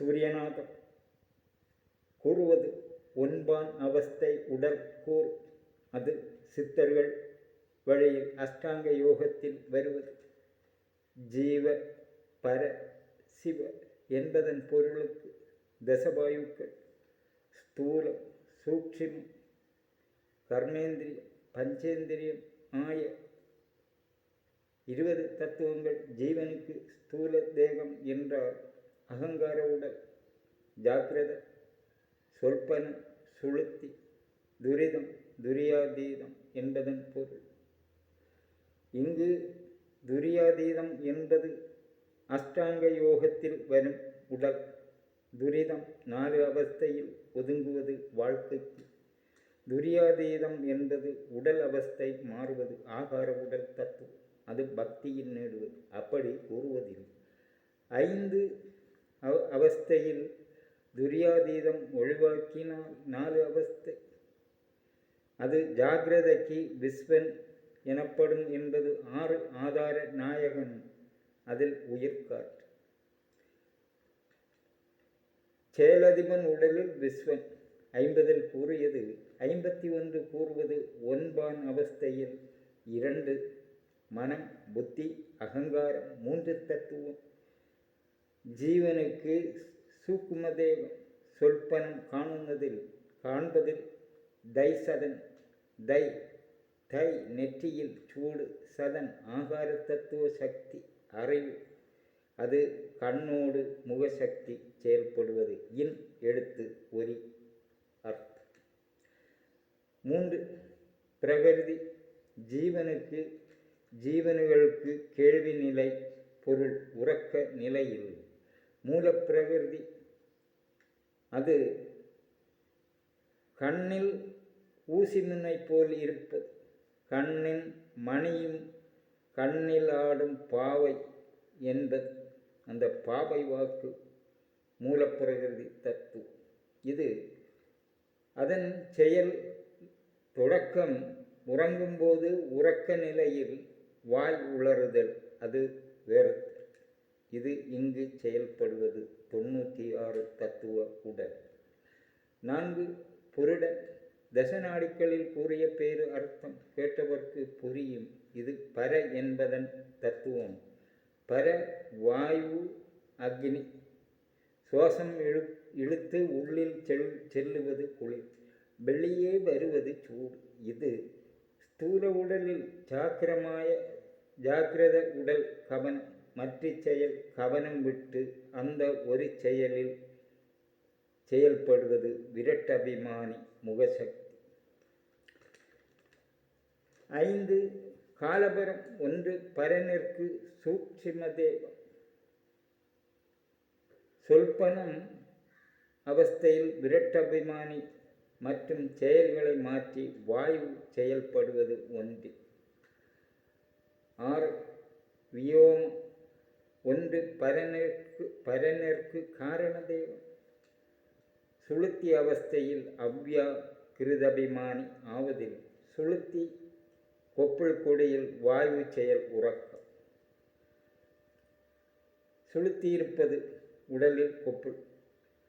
சூரியநாதம் கூறுவது ஒன்பான் அவஸ்தை உடல் கூர் அது சித்தர்கள் வழியில் அஷ்டாங்க யோகத்தில் வருவது. ஜீவ பர சிவ என்பதன் பொருளுக்கு தசவாயுக்கள் ஸ்தூலம் சூட்சிமம் கர்மேந்திரியம் பஞ்சேந்திரியம் ஆய இருபது தத்துவங்கள் ஜீவனுக்கு ஸ்தூல தேகம் என்றால் அகங்கார உடல் ஜாக்கிரத சொற்பன சுளுத்தி துரிதம் துரியாதீதம் என்பதன் பொருள். இங்கு துரியாதீதம் என்பது அஷ்டாங்க யோகத்தில் வரும் உடல். துரிதம் நாலு அவஸ்தையில் ஒதுங்குவது வாழ்க்கைக்கு. துரியாதீதம் என்பது உடல் அவஸ்தை மாறுவது ஆகார உடல் தத்துவம் அது பக்தியில் நேடுவது. அப்படி கூறுவதில்லை. ஐந்து அவ அவஸ்தையில் துரியாதீதம் ஒழிவாக்கினால் நாலு அவஸ்தை. அது ஜாகிரதைக்கு விஸ்வன் எனப்படும் என்பது ஆறு ஆதார நாயகன் அதில் உயிர்காற்று செயலதிபன் உடலில் விஸ்வன். ஐம்பதில் கூறியது ஐம்பத்தி ஒன்று கூறுவது ஒன்பான் அவஸ்தையில் இரண்டு மனம் புத்தி அகங்காரம் மூன்று தத்துவம். ஜீவனுக்கு சூக்குமதே சொல்பனம் காணுவதில் காண்பதில் தை சதன் தை தை நெற்றியில் சூடு சதன் ஆகார தத்துவ சக்தி அறிவு அது கண்ணோடு முகசக்தி செயல்படுவது. இன் எழுத்து ஒரி அர்த்தம். மூன்று பிரகிருதி ஜீவனுக்கு ஜீவனுகளுக்கு கேள்வி நிலை பொருள் உறக்க நிலையில் மூலப்பிரகிருதி. அது கண்ணில் ஊசி முனை போல் இருப்பது. கண்ணின் மணியும் கண்ணில் ஆடும் பாவை என்பது அந்த பாவை வாக்கு மூலப்பிரகிருதி தத்துவம். இது அதன் செயல் தொடக்கம் உறங்கும்போது உறக்க நிலையில் வாய் உளறுதல் அது வேறு இது இங்கு செயல்படுவது. தொண்ணூற்றி ஆறு தத்துவ உடல். நான்கு புருட தசநாடிகளில் கூறிய பேரு அர்த்தம் கேட்டவர்க்கு புரியும். இது பர என்பதன் தத்துவம். பர வாயு அக்னி. சுவாசம் இழு இழுத்து உள்ளில் செல் செல்லுவது குளிர். வெளியே வருவது சூடு. இது ஸ்தூல உடலில் ஜாக்கிரமாய ஜாக்கிரத உடல் கவனம். மற்ற செயல் கவனம் விட்டு அந்த ஒரு செயலில் செயல்படுவது விரட்டபிமானி முகசக்தி. ஐந்து காலபரம் ஒன்று பரனிற்கு சூட்சிமதேவம் சொல்பனம் அவஸ்தையில் விரட்டபிமானி மற்றும் செயல்களை மாற்றி வாயு செயல்படுவது ஒன்று. ஆறு வியோம் ஒன்று பரனிற்கு பரனிற்கு காரண தெய்வம். சுளுத்தி அவஸ்தையில் அவ்யா கிருதபிமானி ஆவதில் சுளுத்தி கொப்புள் கொடியில் வாயு செயல் உறக்கம். சுளுத்தியிருப்பது உடலில் கொப்புள்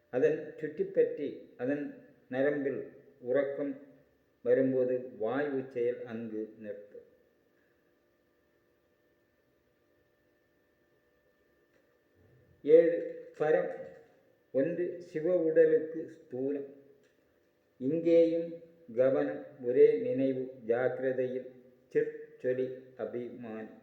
அதன் சுற்றிப்பற்றி அதன் நரம்பில் உறக்கம் வரும்போது வாயு செயல் அங்கு நிற்கும். ஏழு பரம் ஒன்று சிவ உடலுக்கு ஸ்தூலம். இங்கேயும் கவனம் ஒரே நினைவு ஜாக்கிரதையில் சிற்சொலி அபிமானி.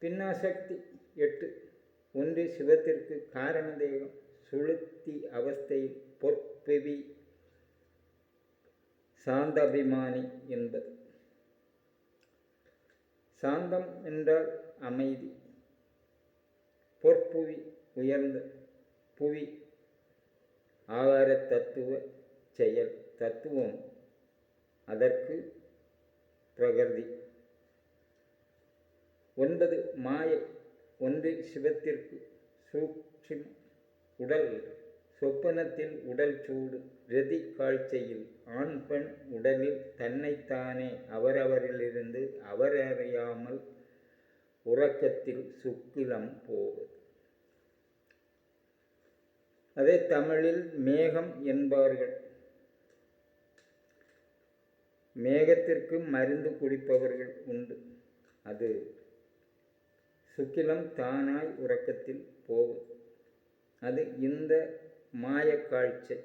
பின்னாசக்தி எட்டு. ஒன்று சிவத்திற்கு காரண தெய்வம் சுளுத்தி அவஸ்தையில் பொற்பிவி சாந்தபிமானி என்பது. சாந்தம் என்றால் அமைதி. பொற்புவி உயர்ந்த புவி ஆகார தத்துவ செயல் தத்துவம். அதற்கு பிரகிருதி. ஒன்பது மாயை ஒன்று சிவத்திற்கு சூக்ஷம் உடல் சொப்பனத்தில் உடல் சூடு ரதி காட்சியில் ஆண் பெண் உடலில் தன்னைத்தானே அவரவரிலிருந்து அவரறியாமல் உறக்கத்தில் சுக்கிலம் போவது அதை தமிழில் மேகம் என்பார்கள். மேகத்திற்கு மருந்து குடிப்பவர்கள் உண்டு. அது சுக்கிலம் தானாய் உறக்கத்தில் போகும். அது இந்த மாயக்காட்சி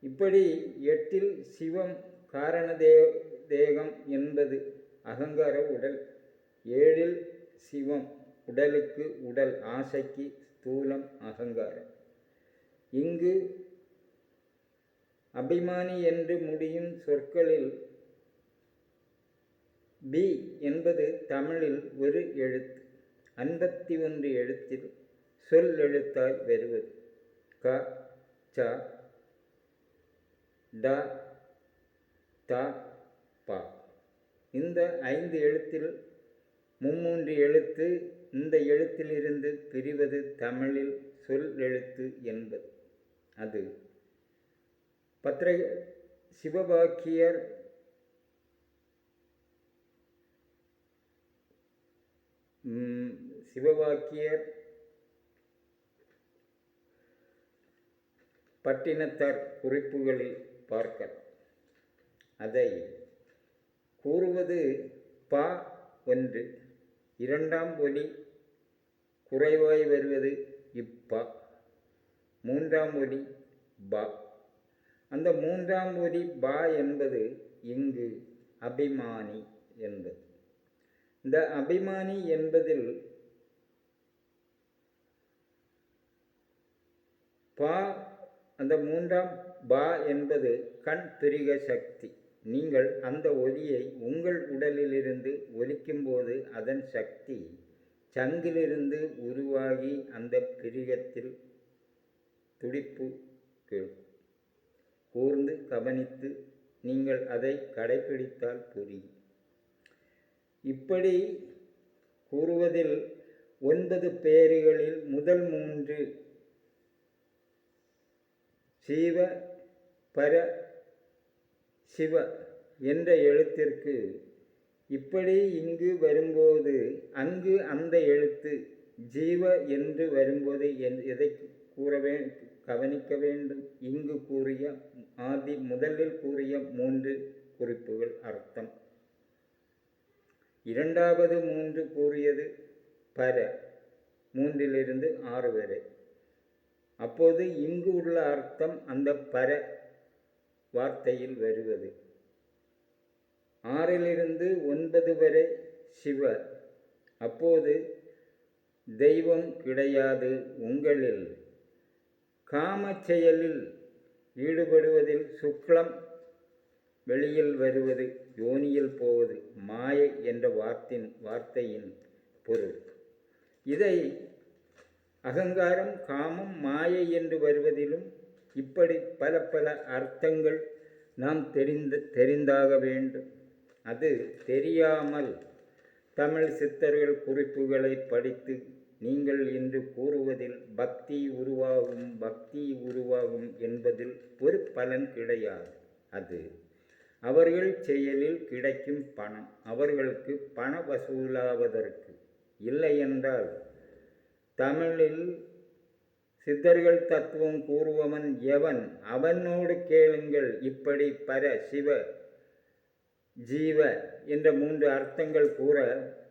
இப்படி எட்டில் சிவம் காரண தே தேகம் என்பது அகங்கார உடல். ஏழில் சிவம் உடலுக்கு உடல் ஆசைக்கு ஸ்தூலம் அகங்காரம். இங்கு அபிமானி என்று முடியும் சொற்களில் பி என்பது தமிழில் ஒரு எழுத்து. ஐம்பத்தி ஒன்று எழுத்தில் சொல் எழுத்தாய் வருவது. க ச ட த இந்த ஐந்து எழுத்தில் மும்மூன்று எழுத்து இந்த எழுத்திலிருந்து பிரிவது தமிழில் சொல் எழுத்து என்பது. அது பத்திரை சிவபாக்கியர் சிவபாக்கியர் பட்டினத்தார் குறிப்புகளில் பார்க்க. அதை கூறுவது பா ஒன்று இரண்டாம் ஒலி குறைவாய் வருவது இப்பா. மூன்றாம் ஒலி பா. அந்த மூன்றாம் ஒலி பா என்பது இங்கு அபிமானி என்பது. இந்த அபிமானி என்பதில் பா அந்த மூன்றாம் பா என்பது கண் பிரிக சக்தி. நீங்கள் அந்த ஒலியை உங்கள் உடலிலிருந்து ஒலிக்கும்போது அதன் சக்தி சங்கிலிருந்து உருவாகி அந்த பிரியத்தில் துடிப்பு கேட்கும். கூர்ந்து கவனித்து நீங்கள் அதை கடைபிடித்தால் புரியும் இப்படி கூறுவதில் ஒன்பது பேறுகளில் முதல் மூன்று சீவ பர சிவ என்ற எழுத்திற்கு இப்படி இங்கு வரும்போது அங்கு அந்த எழுத்து ஜீவ என்று வரும்போது எதை கூற வே கவனிக்க வேண்டும். இங்கு கூறிய ஆதி முதலில் கூறிய மூன்று குறிப்புகள் அர்த்தம். இரண்டாவது மூன்று கூறியது பர மூன்றிலிருந்து ஆறு வரை. அப்போது இங்கு உள்ள அர்த்தம் அந்த பர வார்த்தையில் வருவது. ஆறிலிருந்து ஒன்பது வரை சிவ. அப்போது தெய்வம் கிடையாது உங்களில். காம செயலில் ஈடுபடுவதில் சுக்லம் வெளியில் வருவது யோனியில் போவது மாயை என்ற வார்த்தின் வார்த்தையின் பொருள். இதை அகங்காரம் காமம் மாயை என்று வருவதிலும் இப்படி பல பல அர்த்தங்கள் நாம் தெரிந்து தெரிந்தாக வேண்டும். அது தெரியாமல் தமிழ் சித்தர்கள் குறிப்புகளை படித்து நீங்கள் இன்று கூறுவதில் பக்தி உருவாகும் பக்தி உருவாகும் என்பதில் ஒரு பலன் கிடையாது. அது அவர்கள் செயலில் கிடைக்கும் பணம். அவர்களுக்கு பண வசூலாவதற்கு. இல்லை என்றால் தமிழில் சித்தர்கள் தத்துவம் கூறுபவன் எவன்? அவனோடு கேளுங்கள். இப்படி பர சிவ ஜீவ என்ற மூன்று அர்த்தங்கள் கூற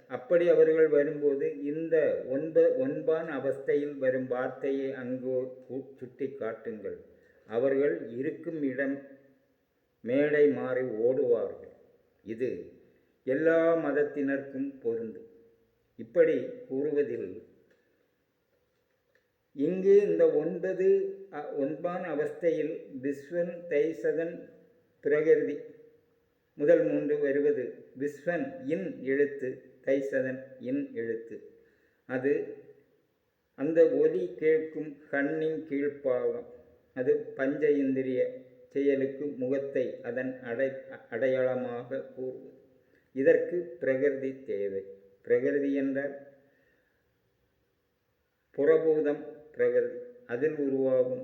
அப்படி அவர்கள் வரும்போது இந்த ஒன்ப ஒன்பான் அவஸ்தையில் வரும் வார்த்தையை அங்கு சுட்டி காட்டுங்கள். அவர்கள் இருக்கும் இடம் மேடை மாறி ஓடுவார்கள். இது எல்லா மதத்தினருக்கும் பொருந்தும் இப்படி கூறுவதில் இங்கு இந்த ஒன்பது ஒன்பான் அவஸ்தையில் விஸ்வன் தைசதன் பிரகிருதி. முதல் மூன்று வருவது விஸ்வன் இன் எழுத்து தைசதன் இன் எழுத்து. அது அந்த ஒலி கேட்கும் கண்ணின் கீழ்ப்பாகம். அது பஞ்ச இந்திரிய செயலுக்கு முகத்தை அதன் அடை அடையாளமாக கூறுவது இதற்கு பிரகிருதி தேவை. பிரகிருதி என்றால் புறபூதம் பிரகிருதி அதில் உருவாகும்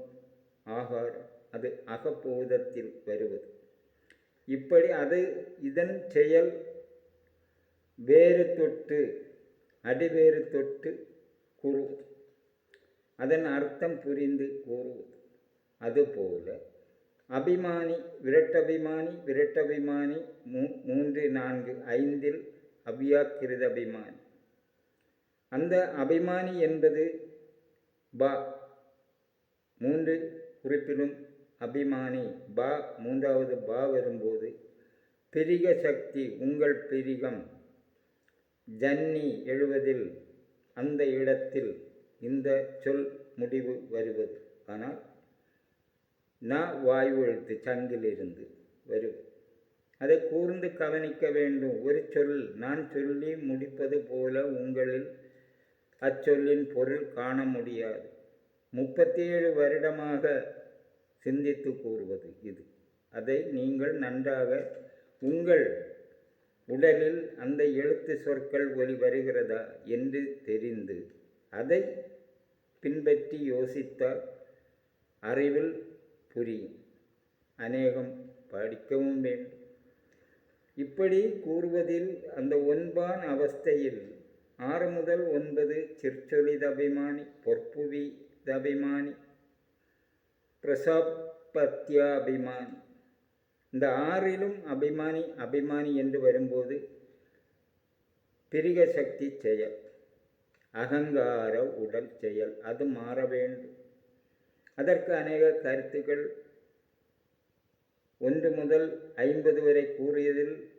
ஆகாரம் அது அகபூதத்தில் வருவது. இப்படி அது இதன் செயல் வேறு தொட்டு அடிவேறு தொட்டு கூறுவது. அதன் அர்த்தம் புரிந்து கூறுவது. அதுபோல அபிமானி விரட்டபிமானி விரட்டபிமானி மூ மூன்று நான்கு ஐந்தில் அவ்யாக்கிருத அபிமானி அந்த அபிமானி என்பது பா மூன்று குறிப்பிலும் அபிமானி. பா மூன்றாவது பா வரும்போது பிரிக சக்தி உங்கள் பிரிகம். ஜன்னி எழுவதில் அந்த இடத்தில் இந்த சொல் முடிவு வருவது. ஆனால் ந வாயு எழுத்து சங்கிலிருந்து வருவது. அதை கூர்ந்து கவனிக்க வேண்டும். ஒரு சொல் நான் சொல்லி முடிப்பது போல உங்களில் அச்சொல்லின் பொருள் காண முடியாது. முப்பத்தி ஏழு வருடமாக சிந்தித்து கூறுவது இது. அதை நீங்கள் நன்றாக உங்கள் உடலில் அந்த எழுத்து சொற்கள் ஒளி வருகிறதா என்று தெரிந்து அதை பின்பற்றி யோசித்தால் அறிவில் புரியும். அநேகம் படிக்கவும் வேண்டும். இப்படி கூறுவதில் அந்த ஒன்பான் அவஸ்தையில் ஆறு முதல் ஒன்பது சிற்சொலிதபிமானி பொற்புவி தபிமானி பிரசாபத்தியாபிமானி இந்த ஆறிலும் அபிமானி அபிமானி என்று வரும்போது பிரிக சக்தி செயல் அகங்கார உடல் செயல் அது மாற வேண்டும். அதற்கு அநேக கருத்துக்கள். ஒன்று முதல் ஐம்பது வரை கூறியதில்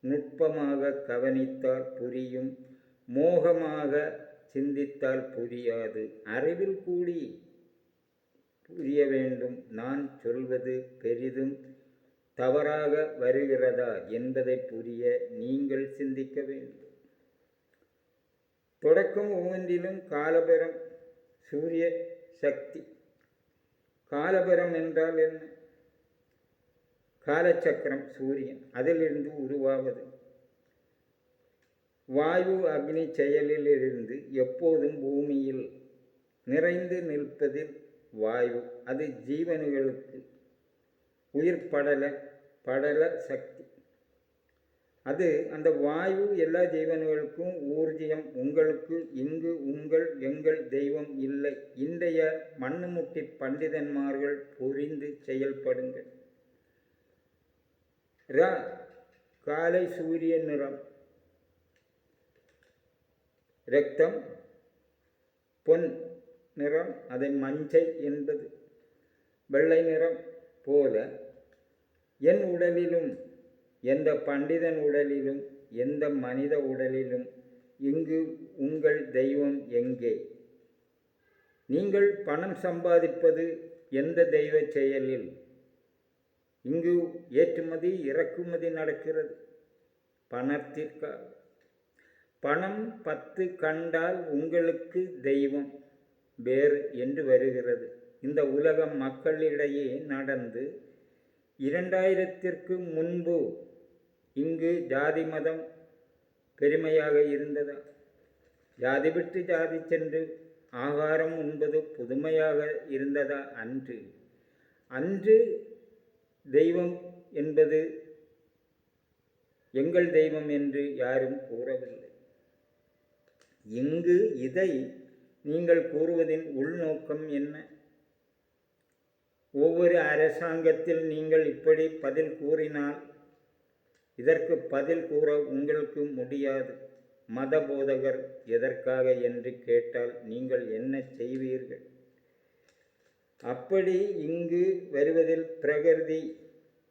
நுட்பமாக கவனித்தால் புரியும். மோகமாக சிந்தித்தால் புரியாது. அறிவில் கூடி புரிய வேண்டும். நான் சொல்வது பெரிதும் தவறாக வருகிறதா என்பதை புரிய நீங்கள் சிந்திக்க வேண்டும். தொடக்கம் ஒவ்வொன்றிலும் காலபரம் சூரிய சக்தி. காலபரம் என்றால் என்ன? காலச்சக்கரம் சூரியன். அதிலிருந்து உருவாவது வாயு அக்னி செயலிலிருந்து எப்போதும் பூமியில் நிறைந்து நிற்பதில் வாயு அது ஜீவன்களுக்கு உயிர் படல படல சக்தி. அது அந்த வாயு எல்லா ஜீவன்களுக்கும் ஊர்ஜியம் உங்களுக்கு இங்கு உங்கள் எங்கள் தெய்வம் இல்லை. இன்றைய மண்ணுமுட்டி பண்டிதன்மார்கள் புரிந்து செயல்படுங்கள். ரா காலை சூரிய நிறம். இரத்தம் பொன் நிறம் அதை மஞ்சை என்பது. வெள்ளை நிறம் போல என் உடலிலும் எந்த பண்டிதன் உடலிலும் எந்த மனித உடலிலும் இங்கு உங்கள் தெய்வம் எங்கே? நீங்கள் பணம் சம்பாதிப்பது எந்த தெய்வ செயலில்? இங்கு ஏற்றுமதி இறக்குமதி நடக்கிறது. பணத்திற்காக பணம் பத்து கண்டால் உங்களுக்கு தெய்வம் வேறு என்று வருகிறது. இந்த உலகம் மக்களிடையே நடந்து இரண்டாயிரத்திற்கு முன்பு இங்கு ஜாதி மதம் பெருமையாக இருந்ததா. ஜாதி விட்டு ஜாதி சென்று ஆகாரம் உண்பது புதுமையாக இருந்ததா அன்று? அன்று தெய்வம் என்பது எங்கள் தெய்வம் என்று யாரும் கூறவில்லை. இங்கு இதை நீங்கள் கூறுவதின் உள்நோக்கம் என்ன? ஒவ்வொரு அரசாங்கத்தில் நீங்கள் இப்படி பதில் கூறினால் இதற்கு பதில் கூற உங்களுக்கு முடியாது. மத போதகர் எதற்காக என்று கேட்டால் நீங்கள் என்ன செய்வீர்கள்? அப்படி இங்கு வருவதில் பிரகிருதி.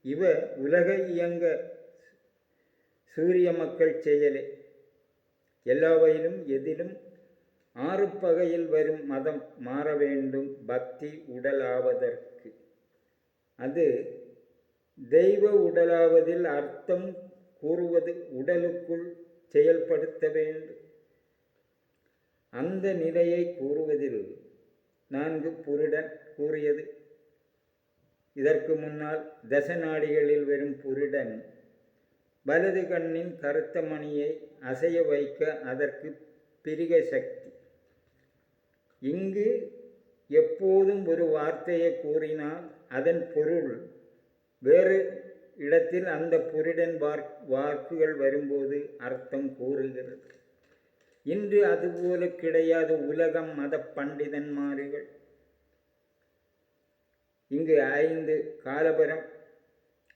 இவ உலக இயங்க சூரிய மக்கள் செயலே. எல்லாவையிலும் எதிலும் ஆறு பகையில் வரும் மதம் மாற வேண்டும் பக்தி உடலாவதற்கு. அது தெய்வ உடலாவதில் அர்த்தம் கூறுவது உடலுக்குள் செயல்படுத்த வேண்டும். அந்த நிலையை கூறுவதில் நான்கு புருடன் கூறியது. இதற்கு முன்னால் தசநாடிகளில் வரும் புருடன் வலது கண்ணின் கருத்த மணியை அசைய வைக்க அதற்கு பிரிக சக்தி. இங்கு எப்போதும் ஒரு வார்த்தையை கூறினால் அதன் பொருள் வேறு இடத்தில் அந்த புரிடன் வார் வாக்குகள் வரும்போது அர்த்தம் கூறுகிறது. இன்று அதுபோல கிடையாத உலகம் மத பண்டிதன்மார்கள். இங்கு ஐந்து காலபரம்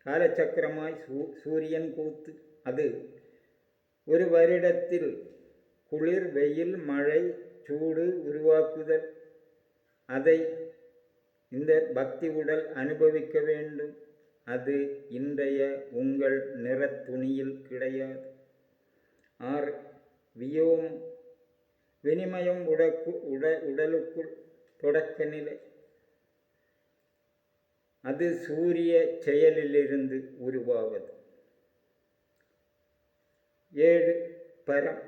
காலச்சக்கரமாய் சூ சூரியன் கூத்து அது ஒரு வருடத்தில் குளிர் வெயில் மழை சூடு உருவாக்குதல். அதை இந்த பக்தி உடல் அனுபவிக்க வேண்டும். அது இன்றைய உங்கள் நிறத்துணியில் கிடையாது. ஆர். வியோம் வினிமயம் உடக்கு உட உடலுக்குள் தொடக்க நிலை. அது சூரிய செயலிலிருந்து உருவாவது. ஏழு பரம்.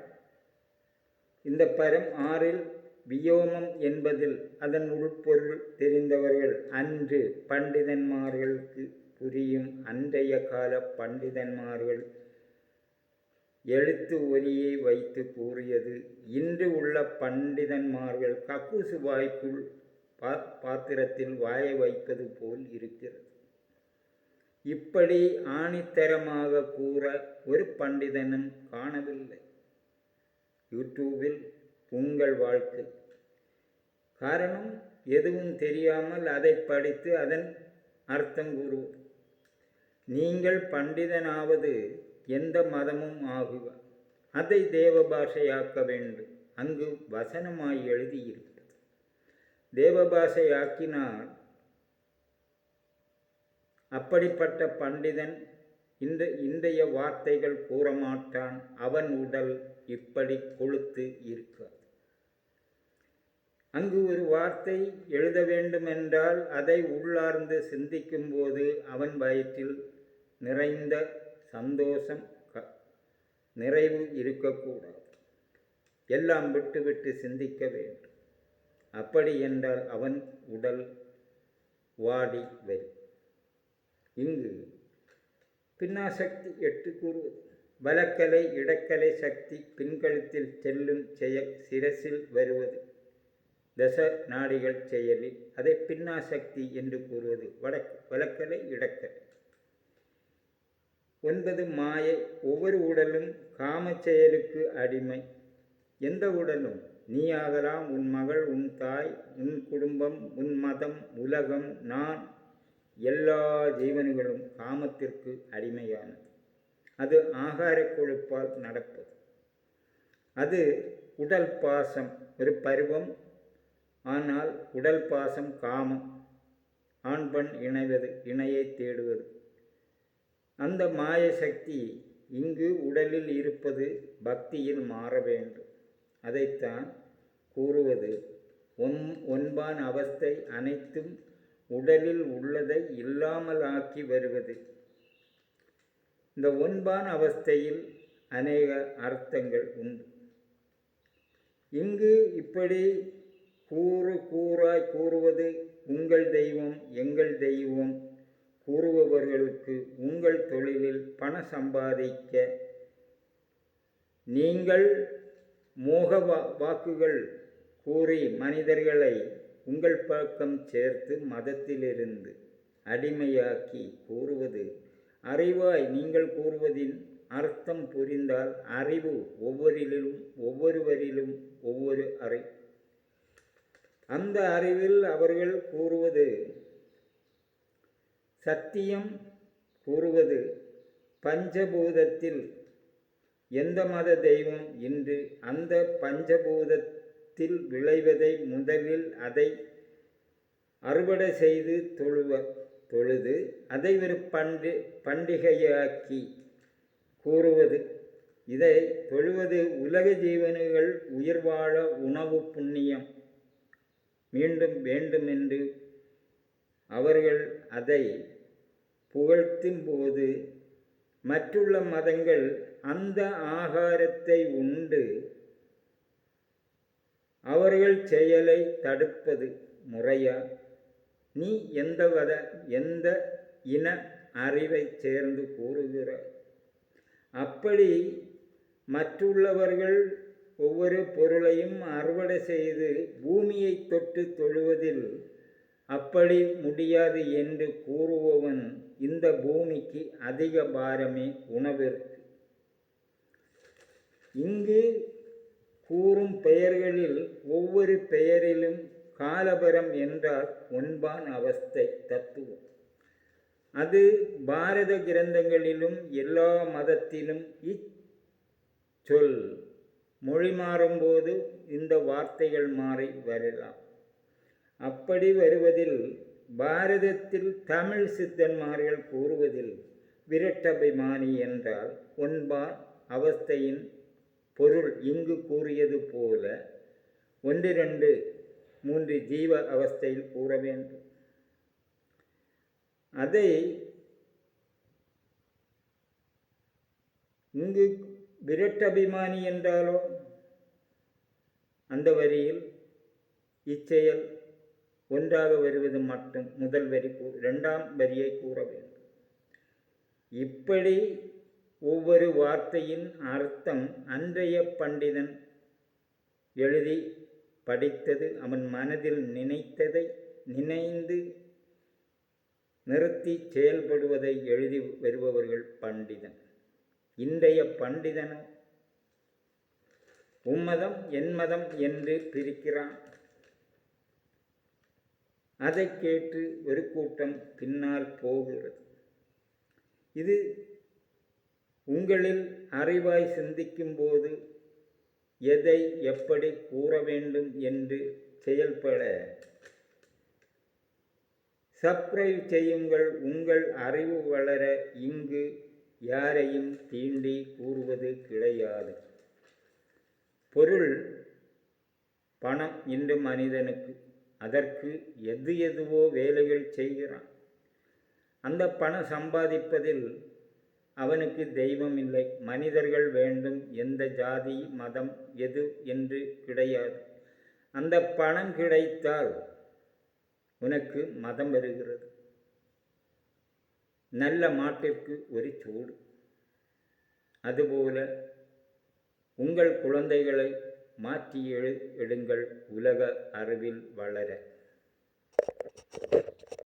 இந்த பரம் ஆறில் வியோமம் என்பதில் அதன் உள்பொருள் தெரிந்தவர்கள் அன்று பண்டிதன்மார்களுக்கு புரியும் அன்றைய கால பண்டிதன்மார்கள் எழுத்து ஒலியை வைத்து கூறியது இன்று உள்ள பண்டிதன்மார்கள் கக்கூசு வாய்க்குள் பா பாத்திரத்தில் வாயை வைப்பது போல் இருக்கிறது. இப்படி ஆணித்தரமாக கூற ஒரு பண்டிதனும் காணவில்லை. யூடியூபில் உங்கள் வாழ்க்கை. காரணம் எதுவும் தெரியாமல் அதை படித்து அதன் அர்த்தம் கூறுவது. நீங்கள் பண்டிதனாவது எந்த மதமும் ஆகுக அதை தேவ பாஷையாக்க வேண்டும். அங்கு வசனமாய் எழுதியிருக்கும் தேவபாஷையாக்கினான் அப்படிப்பட்ட பண்டிதன் இந்த இன்றைய வார்த்தைகள் கூறமாட்டான். அவன் உடல் இப்படி கொழுத்து இருக்காது அங்கு ஒரு வார்த்தை எழுத வேண்டுமென்றால் அதை உள்ளார்ந்து சிந்திக்கும்போது அவன் வயிற்றில் நிறைந்த சந்தோஷம் க நிறைவு இருக்கக்கூடாது. எல்லாம் விட்டுவிட்டு சிந்திக்க வேண்டும். அப்படி என்றால் அவன் உடல் வாடி வரும் இங்கு பின்னாசக்தி எட்டு கூறுவது. வலக்கலை இடக்கலை சக்தி பின்கழுத்தில் செல்லும் செயல் சிரசில் வருவது. தச நாடிகள் செயலில் அதை பின்னாசக்தி என்று கூறுவது. வடக்கு வலக்கலை இடக்கலை. ஒன்பது மாயை. ஒவ்வொரு உடலும் காம செயலுக்கு அடிமை. எந்த உடலும் நீ ஆகலாம் உன் மகள் உன் தாய் உன் குடும்பம் உன் மதம் உலகம் நான் எல்லா ஜீவன்களும் காமத்திற்கு அடிமையானது. அது ஆகார கொழுப்பால் நடப்பது. அது உடல் பாசம் ஒரு பருவம் ஆனால் உடல் பாசம் காமம். ஆண் பெண் இணைவது இணையை தேடுவது. அந்த மாய சக்தி இங்கு உடலில் இருப்பது பக்தியில் மாற வேண்டும். அதைத்தான் கூறுவது ஒன் ஒன்பான் அவஸ்தை அனைத்தும் உடலில் உள்ளதை இல்லாமல் ஆக்கி வருவது. இந்த ஒன்பான் அவஸ்தையில் அநேக அர்த்தங்கள் உண்டு. இங்கு இப்படி கூறு கூறாய் கூறுவது உங்கள் தெய்வம் எங்கள் தெய்வம் கூறுபவர்களுக்கு உங்கள் தொழிலில் பண சம்பாதிக்க நீங்கள் மோக வா வாக்குகள் கூறி மனிதர்களை உங்கள் பக்கம் சேர்த்து மதத்திலிருந்து அடிமையாக்கி கூறுவது. அறிவாய் நீங்கள் கூறுவதின் அர்த்தம் புரிந்தால் அறிவு ஒவ்வொரிலும் ஒவ்வொருவரிலும் ஒவ்வொரு அறை. அந்த அறிவில் அவர்கள் கூறுவது சத்தியம் கூறுவது. பஞ்சபூதத்தில் எந்த மத தெய்வம் இன்று அந்த நிலத்தில் விளைவதை முதலில் அதை அறுவடை செய்து தொழுவ தொழுது அதை ஒரு பண்டி பண்டிகையாக்கி கூறுவது. இதை தொழுவது உலக ஜீவன்கள் உயிர் வாழ உணவு புண்ணியம் மீண்டும் வேண்டுமென்று அவர்கள் அதை புகழ்த்தும் போது மற்றுள்ள மதங்கள் அந்த ஆகாரத்தை உண்டு அவர்கள் செயலை தடுப்பது முறையா? நீ எந்த வத எந்த இன அறிவை சேர்ந்து கூறுகிறாய்? அப்படி மற்றுள்ளவர்கள் ஒவ்வொரு பொருளையும் அறுவடை செய்து பூமியை தொட்டு தொழுவதில் அப்படி முடியாது என்று கூறுபவன் இந்த பூமிக்கு அதிக பாரமே உணவிற்கு. இங்கு கூறும் பெயர்களில் ஒவ்வொரு பெயரிலும் காலபரம் என்றால் ஒன்பான் அவஸ்தை தத்துவம். அது பாரத கிரந்தங்களிலும் எல்லா மதத்திலும் இச்சொல் மொழி மாறும்போது இந்த வார்த்தைகள் மாறி வரலாம். அப்படி வருவதில் பாரதத்தில் தமிழ் சித்தன்மார்கள் கூறுவதில் விரட்டபிமானி என்றால் ஒன்பான் அவஸ்தையின் பொருள் இங்கு கூறியது போல ஒன்று ரெண்டு மூன்று ஜீவ அவஸ்தையில் கூற வேண்டும். அதை இங்கு விரட்டபிமானி என்றாலோ அந்த வரியில் இச்செயல் ஒன்றாக வருவது மட்டும் முதல் வரி கூ- இரண்டாம் வரியை கூற வேண்டும். இப்படி ஒவ்வொரு வார்த்தையின் அர்த்தம் அன்றைய பண்டிதன் எழுதி படித்தது அவன் மனதில் நினைத்ததை நினைந்து நிறுத்தி செயல்படுவதை எழுதி வருபவர்கள் பண்டிதன். இன்றைய பண்டிதன் உம்மதம் என் மதம் என்று பிரிக்கிறான். அதை கேட்டு ஒரு கூட்டம் பின்னால் போகிறது. இது உங்களில் அறிவாய் சிந்திக்கும்போது எதை எப்படி கூற வேண்டும் என்று செயல்பட. சப்ஸ்கிரைப் செய்யுங்கள். உங்கள் அறிவு வளர இங்கு யாரையும் தீண்டி கூறுவது கிடையாது. பொருள் பணம் இன்று மனிதனுக்கு அதற்கு எது எதுவோ வேலைகள் செய்கிறான். அந்த பணம் சம்பாதிப்பதில் அவனுக்கு தெய்வம் இல்லை. மனிதர்கள் வேண்டும். எந்த ஜாதி மதம் எது என்று கிடையாது. அந்த பணம் கிடைத்தால் உனக்கு மதம் வருகிறது. நல்ல மாட்டிற்கு ஒரு சூடு. அதுபோல உங்கள் குழந்தைகளை மாற்றி எழு எடுங்கள். உலக அறிவில் வளர.